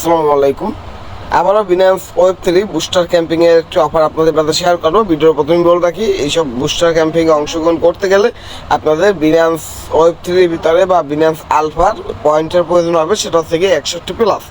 আসসালামু আলাইকুম। আবারও বিনান্স ওয়েব থ্রি বুস্টার ক্যাম্পিংয়ের একটি অফার আপনাদের সাথে শেয়ার করব। ভিডিওর প্রথমে বলে রাখি, এইসব বুস্টার ক্যাম্পিংয়ে অংশগ্রহণ করতে গেলে আপনাদের বিনান্স ওয়েব থ্রির ভিতরে বা বিনান্স আলফার পয়েন্টের প্রয়োজন হবে, সেটা থেকে একষট্টি প্লাস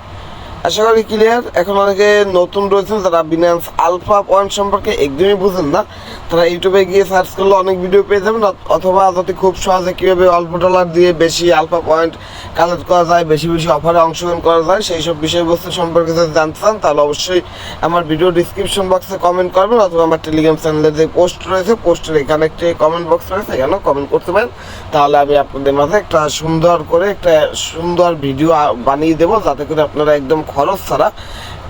আশা করি ক্লিয়ার এখন অনেকে নতুন রয়েছেন, যারা বিনান্স আলফা পয়েন্ট সম্পর্কে একদমই বুঝেন না। তারা ইউটিউবে গিয়ে সার্চ করলে অনেক ভিডিও পেয়ে যাবেন অথবা যাতে খুব সহজে কীভাবে অল্প ডলার দিয়ে বেশি আলফা পয়েন্ট কালেক্ট করা যায়, বেশি বেশি অফারে অংশগ্রহণ করা যায়, সেই সব বিষয়বস্তু সম্পর্কে যদি জানতে চান, তাহলে অবশ্যই আমার ভিডিও ডিসক্রিপশন বক্সে কমেন্ট করবেন, অথবা আমার টেলিগ্রাম চ্যানেলের যে পোস্ট রয়েছে পোস্টের এখানে একটি কমেন্ট বক্স রয়েছে, এখানেও কমেন্ট করতে পারেন। তাহলে আমি আপনাদের মাঝে একটা সুন্দর করে, একটা সুন্দর ভিডিও বানিয়ে দেবো, যাতে করে আপনারা একদম খরচ ছাড়া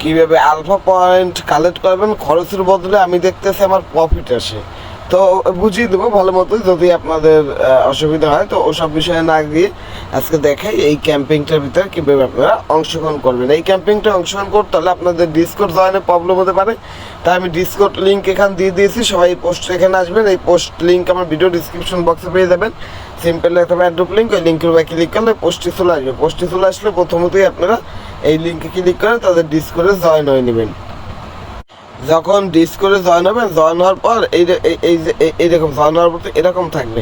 কীভাবে আলফা পয়েন্ট কালেক্ট করবেন, খরচের বদলে আমি দেখতেছি আমার প্রফিট আসে। তো বুঝিয়ে দেবো ভালো মতো যদি আপনাদের অসুবিধা হয়। তো ওসব বিষয়ে না গিয়ে আজকে দেখাই এই ক্যাম্পিংটার ভিতরে কীভাবে আপনারা অংশগ্রহণ করবেন। এই ক্যাম্পিংটা অংশগ্রহণ করতে হলে আপনাদের ডিসকোড জয়েনের প্রবলেম হতে পারে। তাই আমি ডিসকোড লিঙ্ক এখানে দিয়ে দিয়েছি। সবাই পোস্ট এখানে আসবেন। এই পোস্ট লিঙ্ক আমার ভিডিও ডিসক্রিপশন বক্সে পেয়ে যাবেন। সিম্পল একটা অ্যাড্রপ লিঙ্ক ওই লিঙ্কের উপরে ক্লিক করলে পোস্টে চলে আসবে। পোস্টে চলে আসলে প্রথমতই আপনারা এই লিঙ্কে ক্লিক করে তাদের ডিসকোরে জয়েন হয়ে নেবেন। যখন ডিসকোরে জয়েন হবেন জয়েন হওয়ার পর এই এই যে এইরকম জয়েন হওয়ার পর এরকম থাকবে।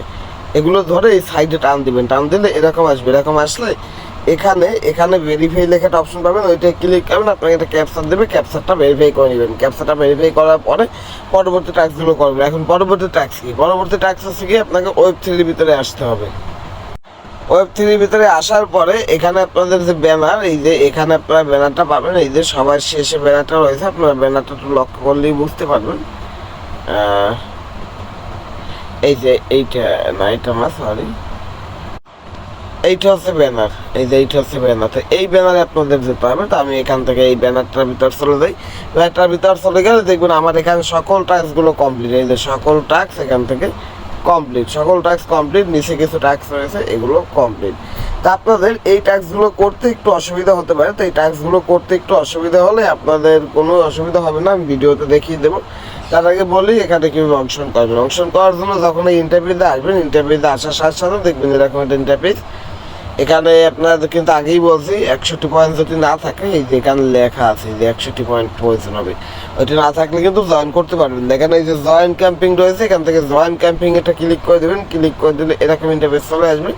এগুলো ধরে এই সাইডে টান দিবেন। টান দিলে এরকম আসবে। এরকম আসলে এখানে এখানে ভেরিফাই লেখাটা অপশন পাবেন ওইটা ক্লিক করবেন, আপনাকে একটা ক্যাপচার দেবে ক্যাপচারটা ভেরিফাই করে নেবেন। ক্যাপচারটা ভেরিফাই করার পরে পরবর্তী ট্যাক্সগুলো করবেন। এখন পরবর্তী ট্যাক্স কি? পরবর্তী ট্যাক্স হচ্ছে কি? আপনাকে ওয়েব থ্রির ভিতরে আসতে হবে। ওয়েব থ্রির ভিতরে আসার পরে এখানে আপনাদের যে ব্যানার এই যে এখানে আপনারা ব্যানারটা পাবেন, এই যে সবার শেষে ব্যানারটা রয়েছে, আপনারা ব্যানারটা একটু লক্ষ্য করলেই বুঝতে পারবেন। এই যে এইটা, না, এটা না সরি এইটা হচ্ছে ব্যানার। এই যে এইটা হচ্ছে ব্যানার। তো এই ব্যানারে আপনাদের যেতে হবে, তো আমি এখান থেকে এই ব্যানারটার ভিতর চলে যাই। ব্যানারটার ভিতর চলে গেলে দেখবেন আমার এখানে সকল টাস্কগুলো কমপ্লিট। এই যে সকল টাস্ক এখান থেকে কমপ্লিট। সকল টাস্ক কমপ্লিট, নিচে কিছু টাস্ক রয়েছে, এগুলো কমপ্লিট। তা আপনাদের এই টাস্কগুলো করতে একটু অসুবিধা হতে পারে। তো এই টাস্কগুলো করতে একটু অসুবিধা হলে আপনাদের কোনো অসুবিধা হবে না, আমি ভিডিওতে দেখিয়ে দেবো। তার আগে বলি, এখানে কীভাবে অংশগ্রহণ করবেন? অংশগ্রহণ করার জন্য যখন এই ইন্টারভিউতে আসবেন ইন্টারভিউতে আসার সাথে সাথে দেখবেন এরকম একটা ইন্টারভিউ এখানে আপনাদের কিন্তু আগেই বলছি, একষট্টি পয়েন্ট যদি না থাকে, এই যে এখানে লেখা আছে যে একষট্টি পয়েন্ট প্রয়োজন হবে, ওইটা না থাকলে কিন্তু জয়েন করতে পারবেন না। এখানে এই যে জয়েন ক্যাম্পিং রয়েছে, এখান থেকে জয়েন ক্যাম্পিং এটা ক্লিক করে দেবেন ক্লিক করে দিলে এরকম ইন্টারভেস চলে আসবে।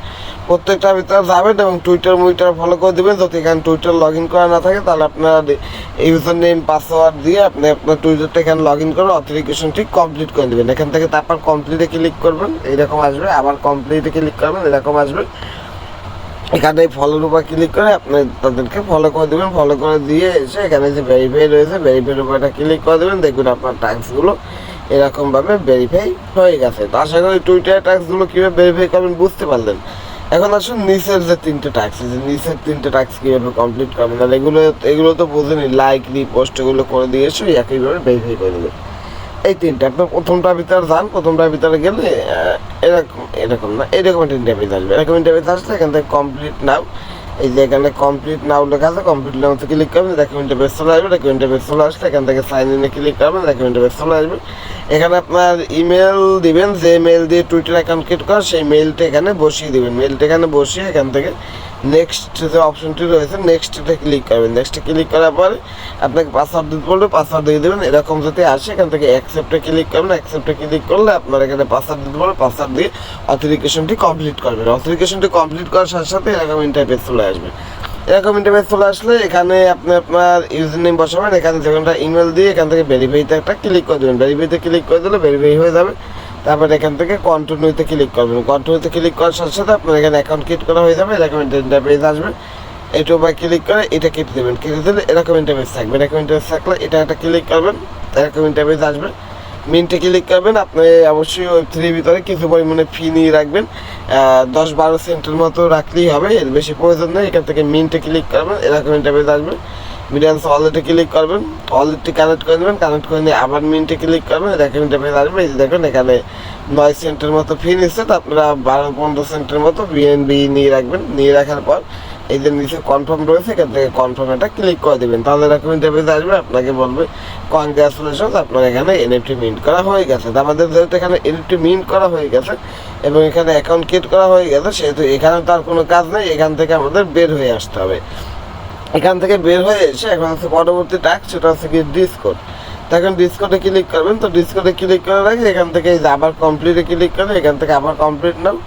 প্রত্যেকটা ভিতরে যাবেন এবং টুইটার মুইটার ফলো করে দেবেন, যদি এখানে টুইটার লগ ইন করা না থাকে, তাহলে আপনারা ইউজার নেম পাসওয়ার্ড দিয়ে আপনি আপনার টুইটারটা এখানে লগ ইন করে ঠিক কমপ্লিট করে দেবেন। এখান থেকে তারপর কমপ্লিটে ক্লিক করবেন এরকম আসবে, আবার কমপ্লিটে ক্লিক করবেন, এরকম আসবে। এখানে ফলোর উপর ক্লিক করে আপনি তাদেরকে ফলো করে দেবেন ফলো করে দিয়ে এসে এখানে যে ভেরিফাই রয়েছে ভেরিফাইয়ের উপর ক্লিক করে দেবেন, দেখুন আপনার ট্যাক্সগুলো এরকমভাবে ভেরিফাই হয়ে গেছে। তো আশা করি টুইটার ট্যাক্সগুলো কীভাবে ভেরিফাই করবেন বুঝতে পারলেন। এখন আসুন নিচের যে তিনটে ট্যাক্স যে নিচের তিনটে ট্যাক্স কীভাবে কমপ্লিট করবেন, আর এগুলো এগুলো তো বোঝেনি লাইক রিপোস্ট এগুলো করে দিয়ে এসে একইভাবে ভেরিফাই করে দেবেন। এই তিনটে, আপনার প্রথমটার ভিতরে যান, প্রথমটার ভিতরে গেলে এরকম এরকম না, এরকম একটা ইন্টারভিউ আসবে। এরকম ইন্টারভিউ আসলে এখান থেকে কমপ্লিট নাও। এই যে এখানে কমপ্লিট নাও লেখা আছে কমপ্লিট নাও ক্লিক করবেন দেখুন ইন্টারভিউ চলে আসবে দেখুন ইন্টারভিউ চলে আসলে এখান থেকে সাইন ইনে ক্লিক করবেন দেখুন ইন্টারভিউ চলে আসবে। এখানে আপনার ইমেল দিবেন, যে মেল দিয়ে টুইটার অ্যাকাউন্ট ক্রিয়েট করা, সেই মেলটা এখানে বসিয়ে দিবেন। মেলটা এখানে বসিয়ে এখান থেকে নেক্সট যে অপশনটি রয়েছে নেক্সটে ক্লিক করবেন। নেক্সটে ক্লিক করার পরে আপনাকে পাসওয়ার্ড দিতে বলবে পাসওয়ার্ড দিয়ে দেবেন। এরকম যদি আসে, এখান থেকে অ্যাকসেপ্টে ক্লিক করবেন। অ্যাকসেপ্টে ক্লিক করলে আপনার এখানে পাসওয়ার্ড দিতে বলবে পাসওয়ার্ড দিয়ে অথেন্টিকেশনটি কমপ্লিট করবেন। অথেন্টিকেশনটি কমপ্লিট করার সাথে সাথে এরকম ইন্টারফেস চলে আসবে। এরকম ইন্টারফেস চলে আসলে এখানে আপনি আপনার ইউজার নেম বসাবেন। এখানে যেখানটা ইমেল দিয়ে এখান থেকে ভেরিফাইতে একটা ক্লিক করে দেবেন। ভেরিফাইতে ক্লিক করে দিলে ভেরিফাই হয়ে যাবে। তারপর এখান থেকে কন্টিনিউতে ক্লিক করবেন। কন্টিনিউতে ক্লিক করার সাথে সাথে আপনার এখানে অ্যাকাউন্ট ক্রিয়েট করা হয়ে যাবে এরকম ইন্টারফেস আসবে। এটা বা ক্লিক করে এটা কেটে দেবেন। কেটে দিলে এরকম ইন্টারফেস থাকবে। এরকম ইন্টারফেস থাকলে এটা একটা ক্লিক করবেন, এরকম ইন্টারফেস আসবে। মিনটে ক্লিক করবেন, আপনি অবশ্যই ওয়েব থ্রির ভিতরে কিছু পরিমাণে ফি নিয়ে রাখবেন। দশ বারো সেন্টের মতো রাখলেই হবে, এর বেশি প্রয়োজন নেই। এখান থেকে মিনটে ক্লিক করবেন, এরকম ইন্টারফেস আসবে। মিডিয়ান্স ওয়ালেটে ক্লিক করবেন ওয়ালেটটি কানেক্ট করে দেবেন কানেক্ট করে নিয়ে আবার মিনটে ক্লিক করবেন এরকম ইন্টারফেস আসবে, এই দেখুন এখানে নয় সেন্টের মতো ফি নিচ্ছে, তো আপনারা বারো পনেরো সেন্টের মতো বিএনবি নিয়ে রাখবেন, নিয়ে রাখার পর এই যে নিচে কনফার্ম রয়েছে, এখান থেকে কনফার্ম এটা ক্লিক করে দেবেন। তাহলে এরকম ইন্টারভিউ আসবে, আপনাকে বলবে কনগ্রাচুলেশন আপনার এখানে এনএফটি মিন্ট করা হয়ে গেছে। আমাদের যেহেতু এখানে এনএফটি মিন্ট করা হয়ে গেছে এবং এখানে অ্যাকাউন্ট ক্রিয়েট করা হয়ে গেছে, সেহেতু এখানে তার কোনো কাজ নেই, এখান থেকে আমাদের বের হয়ে আসতে হবে। এখান থেকে বের হয়ে এসে এখন হচ্ছে পরবর্তী টাস্ক সেটা হচ্ছে কি ডিসকোড এখন ডিসকোডে ক্লিক করবেন, তো ডিসকোডে ক্লিক করার আগে এখান থেকে এই যে আবার কমপ্লিটে ক্লিক করে এখান থেকে আবার কমপ্লিট নাও।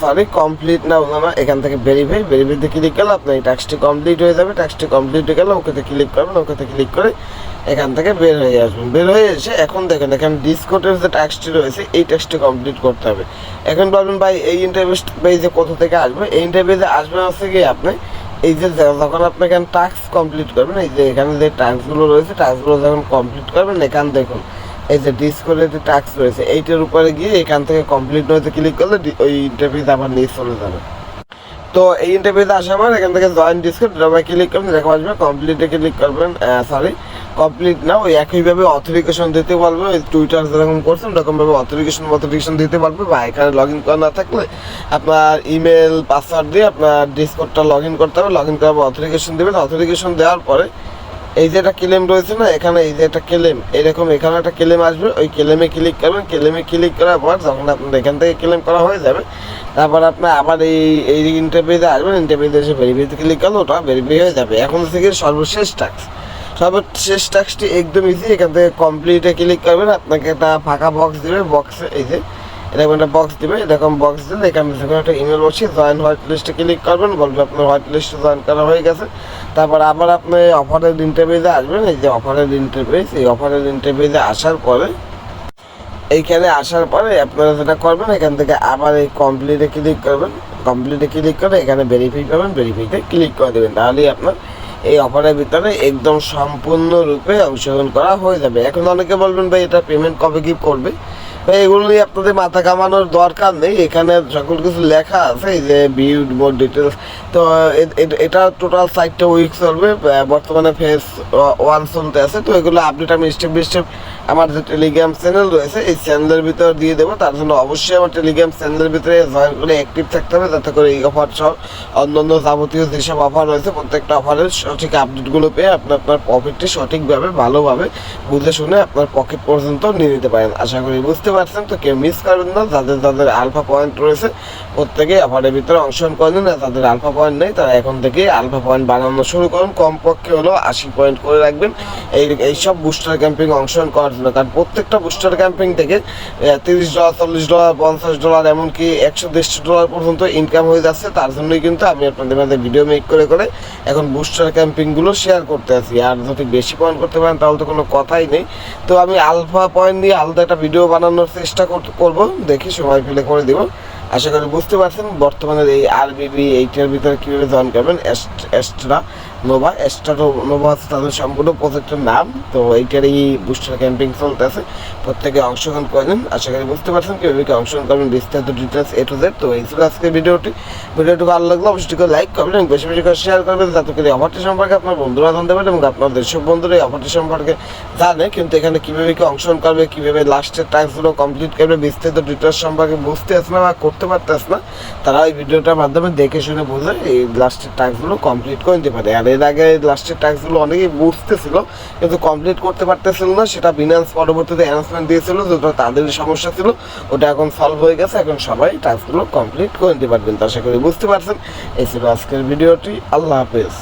সরি কমপ্লিট না হলো না এখান থেকে ভেরিফাই ভেরিফাইতে ক্লিক করলে আপনার এই টাস্কটি কমপ্লিট হয়ে যাবে। ট্যাক্সটি কমপ্লিট হয়ে গেলে ওকেতে ক্লিক করবেন, ওকেতে ক্লিক করে এখান থেকে বের হয়ে আসবেন। বের হয়ে এসে এখন দেখেন এখানে ডিসকোডের যে ট্যাক্সটি রয়েছে, এই ট্যাক্সটি কমপ্লিট করতে হবে। এখন বলবেন, ভাই, এই ইন্টারভিউ যে কোথা থেকে আসবে? এই ইন্টারভিউতে আসবে হচ্ছে কি আপনি এই যে যখন আপনি এখানে টাস্ক কমপ্লিট করবেন, এই যে এখানে যে টাস্কগুলো রয়েছে টাস্কগুলো যখন কমপ্লিট করবেন, এখান দেখুন, এই যে ডিসকোডের যে টাস্ক রয়েছে, এইটার উপরে গিয়ে এখান থেকে কমপ্লিট হতে ক্লিক করলে, ওই ইন্টারভিউতে আবার নিয়ে চলে যাবে। তো এই ইন্টারভিউতে আসার পর এখান থেকে জয়েন ডিসকাউন্ট ড্রপে ক্লিক করবেন, দেখা আসবে কমপ্লিটে ক্লিক করবেন সরি কমপ্লিট না, ওই একইভাবে অথেন্টিকেশন দিতে পারবে, ওই টুইটার যেরকম করছেন ওরকমভাবে অথেন্টিকেশন অথেন্টিকেশন দিতে পারবে, বা এখানে লগ ইন করা না থাকলে আপনার ইমেল পাসওয়ার্ড দিয়ে আপনার ডিসকোডটা লগ ইন করতে হবে লগ ইন করার পর অথেন্টিকেশন দেবেন অথেন্টিকেশন দেওয়ার পরে এই যে একটা ক্লেম রয়েছে না, এখানে এই যে একটা ক্লেম, এরকম এখানে একটা ক্লেম আসবে, ওই ক্লেমে ক্লিক করবেন, ক্লেমে ক্লিক করার পর যখন আপনার এখান থেকে ক্লেম করা হয়ে যাবে, তারপর আপনার আবার এই এই ইন্টারভিউতে আসবেন ইন্টারভিউতে এসে ভেরিফাইতে ক্লিক করলে ওটা ভেরিফাই হয়ে যাবে। এখন থেকে সর্বশেষ টাস্ক সর্বশেষ টাস্কটি একদম ইজি এখান থেকে কমপ্লিটে ক্লিক করবেন, আপনাকে একটা ফাঁকা বক্স দেবে বক্সে এই যে এরকম একটা বক্স দিবে, এরকম বক্স দিলে এখানে যখন একটা ইমেল বসে জয়েন হোয়াইট লিস্টে ক্লিক করবেন, বলবে আপনার হোয়াইট লিস্টে জয়েন করা হয়ে গেছে। তারপর আবার আপনি অফারের ইন্টারভিউতে আসবেন, এই যে অফারের ইন্টারভিউ এই অফারের ইন্টারভিউতে আসার পরে, এইখানে আসার পরে আপনারা যেটা করবেন, এখান থেকে আবার এই কমপ্লিটে ক্লিক করবেন। কমপ্লিটে ক্লিক করে এখানে ভেরিফাই পাবেন ভেরিফাইতে ক্লিক করে দেবেন। তাহলেই আপনার এই অফারের ভিতরে একদম সম্পূর্ণরূপে অংশগ্রহণ করা হয়ে যাবে। এখন অনেকে বলবেন, ভাই, এটা পেমেন্ট কবে কি করবে? এগুলো নিয়ে আপনাদের মাথা কামানোর দরকার নেই। এখানে সকল কিছু লেখা আছে যে বিউড মোর ডিটেলস তো এটা টোটাল সাইটটা উইক চলবে বর্তমানে ফেস ওয়ান চলতে আছে। তো এগুলো আপডেট আমি স্টেপ বাই স্টেপ আমার যে টেলিগ্রাম চ্যানেল রয়েছে, এই চ্যানেলের ভিতর দিয়ে দেবো। তার জন্য অবশ্যই আমার টেলিগ্রাম চ্যানেলের ভিতরে জয়েন করে অ্যাক্টিভ থাকতে হবে, যাতে করে এই অফার সহ অন্যান্য যাবতীয় যেসব অফার রয়েছে, প্রত্যেকটা অফারের সঠিক আপডেটগুলো পেয়ে আপনি আপনার প্রফিটটি সঠিকভাবে, ভালোভাবে বুঝে শুনে আপনার পকেট পর্যন্ত নিয়ে নিতে পারেন। আশা করি বুঝতে পারছেন তো, কেউ মিস করবেন না, যাদের যাদের আলফা পয়েন্ট রয়েছে, প্রত্যেকে অফারের ভিতরে অংশগ্রহণ করেন না যাদের আলফা পয়েন্ট নেই, তারা এখন থেকে আলফা পয়েন্ট বানানো শুরু করুন, কমপক্ষে হলো আশি পয়েন্ট করে রাখবেন। এই এইসব বুস্টার ক্যাম্পিং অংশগ্রহণ করার জন্য কারণ প্রত্যেকটা বুস্টার ক্যাম্পিং থেকে তিরিশ ডলার চল্লিশ ডলার পঞ্চাশ ডলার এমনকি একশো, দেড়শো ডলার পর্যন্ত ইনকাম হয়ে যাচ্ছে, তার জন্যই কিন্তু আমি আপনাদের মাঝে ভিডিও মেক করে করে এখন বুস্টার ক্যাম্পিংগুলো শেয়ার করতে আছি। আর যদি বেশি পয়েন্ট করতে পারেন, তাহলে তো কোনো কথাই নেই। তো আমি আলফা পয়েন্ট নিয়ে আলাদা একটা ভিডিও বানানোর চেষ্টা করব দেখি সবাই পেলে করে দিব। আশা করি বুঝতে পারছেন, বর্তমানে এই আরবিবি এইটার ভিতরে কীভাবে জয়েন করবেন এস্ট- এস্ট্রা নোভা এস্ট্রা নোভা হচ্ছে তাদের সম্পূর্ণ প্রজেক্টের নাম, তো এইটারই বুস্টার ক্যাম্পিং চলতেছে, প্রত্যেকে অংশগ্রহণ করেন আশা করি বুঝতে পারছেন কীভাবে কি অংশগ্রহণ করবেন, বিস্তারিত ডিটেলস এ টু জেড তো এই ছিল আজকে ভিডিওটি। ভিডিওটি ভালো লাগলে অবশ্যই করে লাইক করবেন এবং বেশি বেশি করে শেয়ার করবেন, যাতে করে এই অফারটি সম্পর্কে আপনার বন্ধুরা জানতে পারেন এবং আপনার দেশের বন্ধুরা এই অফারটি সম্পর্কে জানে, কিন্তু এখানে কীভাবে কি অংশগ্রহণ করবে, কীভাবে লাস্টের টাস্কগুলো কমপ্লিট করবে, বিস্তারিত ডিটেলস সম্পর্কে বুঝতে আসে না বা করতে পারতেছ না। তারা এই ভিডিওটার মাধ্যমে দেখে শুনে বুঝে এই লাস্টের টাস্কগুলো কমপ্লিট করে নিতে পারে। আর এর আগে লাস্টের টাস্কগুলো অনেকেই বুঝতেছিল কিন্তু কমপ্লিট করতে পারতেছিল না। সেটা বিনান্স পরবর্তীতে অ্যানাউন্সমেন্ট দিয়েছিল যেটা তাদের সমস্যা ছিল, ওটা এখন সলভ হয়ে গেছে। এখন সবাই টাস্কগুলো কমপ্লিট করে নিতে পারবেন। তো আশা করি বুঝতে পারছেন। এই ছিল আজকের ভিডিওটি। আল্লাহ হাফেজ।